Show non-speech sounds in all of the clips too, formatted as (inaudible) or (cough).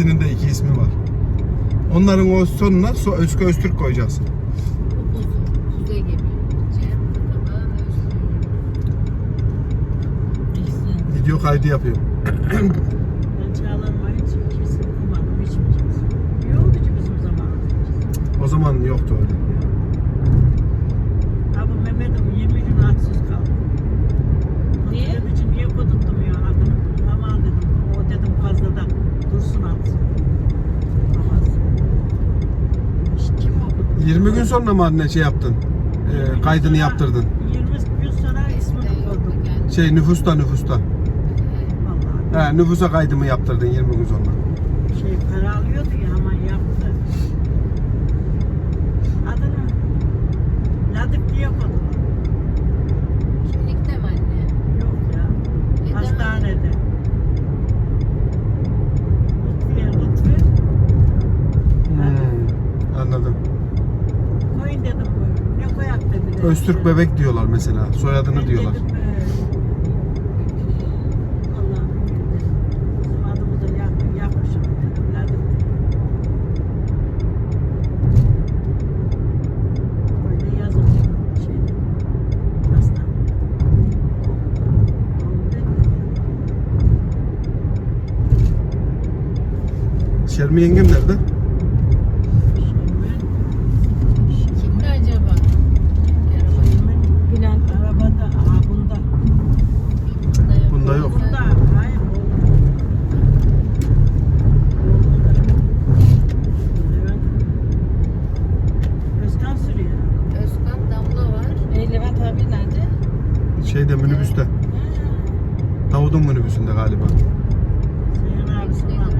İkisinin de iki ismi var. Onların o sonuna so Özkü Öztürk Özgür. Video kaydı yapıyorum. (clears throat) 20 gün sonra mı anne şey yaptın? Ee, kaydını yaptırdın. 20 gün sonra yoktu koydum. Şey nüfusta nüfusta. Vallahi. He, nüfusa kaydımı yaptırdın 20 gün sonra. Şey para alıyordu ya aman yaptı. Adını Ladık diye kodum. Kimlikte mi anne? Yok ya. Neden? Hastanede. Lütfiye, Lütfi. Hmm, anladım. Öztürk bebek diyorlar mesela. Soyadını diyorlar. dedim, "Ee, Allah'ım Bunda yok. Bunda, hayır. Özkan sürüyor. Özkan Damla var. E, Levent abi nerede? Şeyde minibüste. Davud'un minibüsünde galiba. Seyhan abi Hepsini sana. gördüm.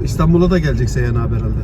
O İstanbul'a da gelecek Seyhan abi herhalde.